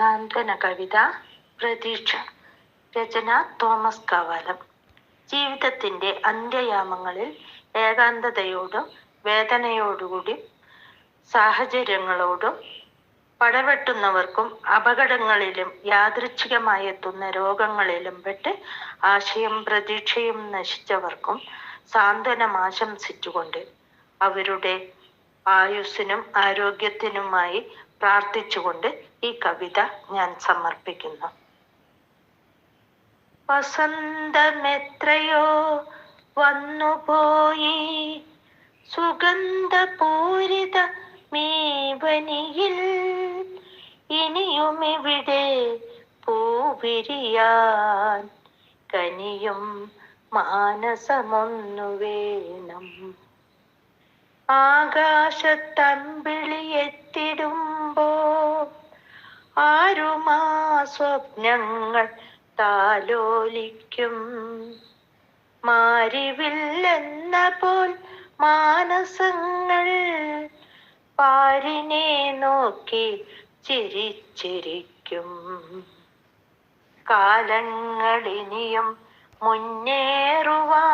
സാന്ത്വന കവിത പ്രതീക്ഷ രചന തോമസ് കവാലം. ജീവിതത്തിന്റെ അന്ത്യയാമങ്ങളിൽ ഏകാന്തതയോടും വേദനയോടുകൂടി സാഹചര്യങ്ങളോടും പടവെട്ടുന്നവർക്കും അപകടങ്ങളിലും യാദൃച്ഛികമായി എത്തുന്ന രോഗങ്ങളിലും പെട്ട് ആശയം പ്രതീക്ഷയും നശിച്ചവർക്കും സാന്ത്വനം ആശംസിച്ചുകൊണ്ട് അവരുടെ ആയുസ്സിനും ആരോഗ്യത്തിനുമായി പ്രാർത്ഥിച്ചുകൊണ്ട് ഈ കവിത ഞാൻ സമർപ്പിക്കുന്നു. വസന്തമെത്രയോ വന്നുപോയി. സുഗന്ധപൂരിത മീവനിയിൽ ഇനിയുമിവിടെ പൂവിരിയാൻ? കനിയും മാനസമൊന്നു വേണം ആകാശത്തമ്പിളിയെത്തിടുമ്പോ ആരുമാ സ്വപ്നങ്ങൾ താലോലിക്കും? മാരിവില്ലെന്ന പോൽ മാനസങ്ങൾ പാരിനെ നോക്കി ചിരിച്ചിരിക്കും. കാലങ്ങളിനിയും മുന്നേറുവാൻ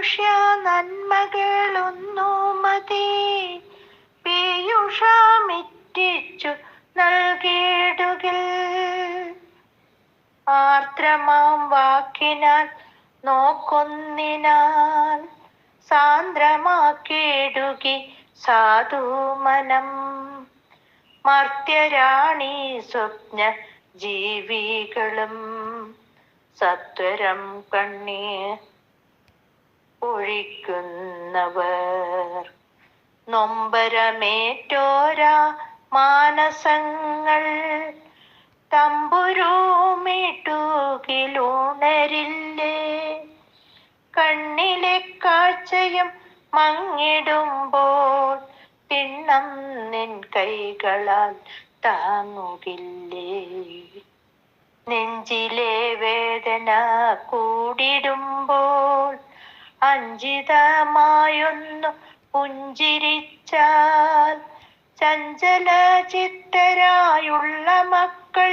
മാനുഷ്യ നന്മകളൊന്നു മതി. പീയുഷമിറ്റിച്ചു നൽകിയിടുകിൽ ആർദ്രമാം വാക്കിനാൽ നോക്കൊന്നിനാൽ സാന്ദ്രമാക്കിയിടുകി സാധുമനം. മർത്യരാണി സ്വപ്ന ജീവികളും സത്വരം കണ്ണീർ ഒഴിക്കുന്നവർ. നൊമ്പരമേറ്റോരാ മാനസങ്ങൾ. തമ്പുരുമിട്ടുകിലുണരില്ലേ. കണ്ണിലെ കാഴ്ചയും മങ്ങിടുമ്പോൾ പിണ്ണം നിൻ കൈകളാൽ താങ്ങുകില്ലേ. നെഞ്ചിലെ വേദന കൂടിടുമ്പോൾ അഞ്ചിതമായൊന്നു പുഞ്ചിരിച്ചാൽ ചഞ്ചല ചിത്തരായുള്ള മക്കൾ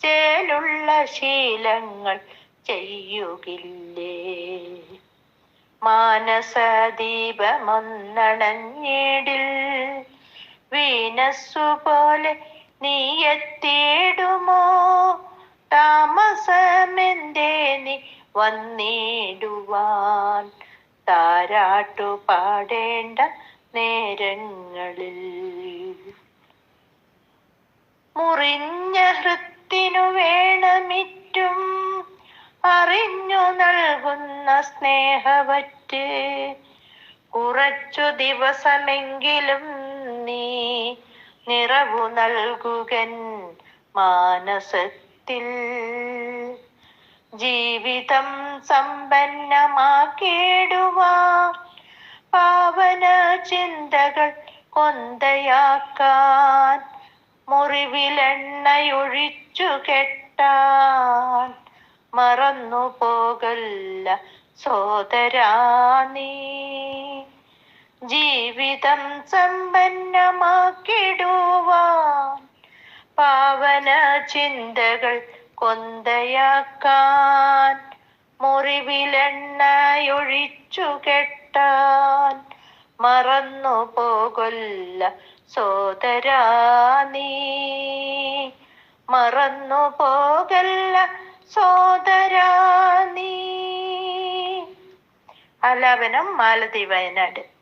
ചേലുള്ള ശീലങ്ങൾ ചെയ്യുകില്ലേ? മാനസദീപമൊന്നണഞ്ഞിടിൽ വീനസ്സു പോലെ നീ താമസമെന്തേ നീ വന്നിടുവാൻ താരാട്ടു പാടേണ്ട നേരങ്ങളിൽ. മുറിഞ്ഞ ഹൃത്തിനു വേണമിറ്റും അറിഞ്ഞു നൽകുന്ന സ്നേഹവറ്റ് കുറച്ചു ദിവസമെങ്കിലും നീ നിറവു നൽകുകൻ മാനസത്തിൽ. ജീവിതം സമ്പന്നമാക്കിയിടുവാൻ പാവന ചിന്തകൾ കൊന്തയാക്കാൻ മുറിവിലെണ്ണയൊഴിച്ചു കെട്ടാൻ. മറന്നു പോകല്ല സോദരാ നീ. ജീവിതം സമ്പന്നമാക്കിടുവാൻ പാവന ചിന്തകൾ കൊന്തയാക്കാൻ മുറിവിലെണ്ണയൊഴിച്ചു കെട്ടാൻ. മറന്നു പോകൊല്ല സോദരാ നീ. മറന്നു പോകല്ല സോദരാ നീ. ആലാപനം മാലതി വയനാട്.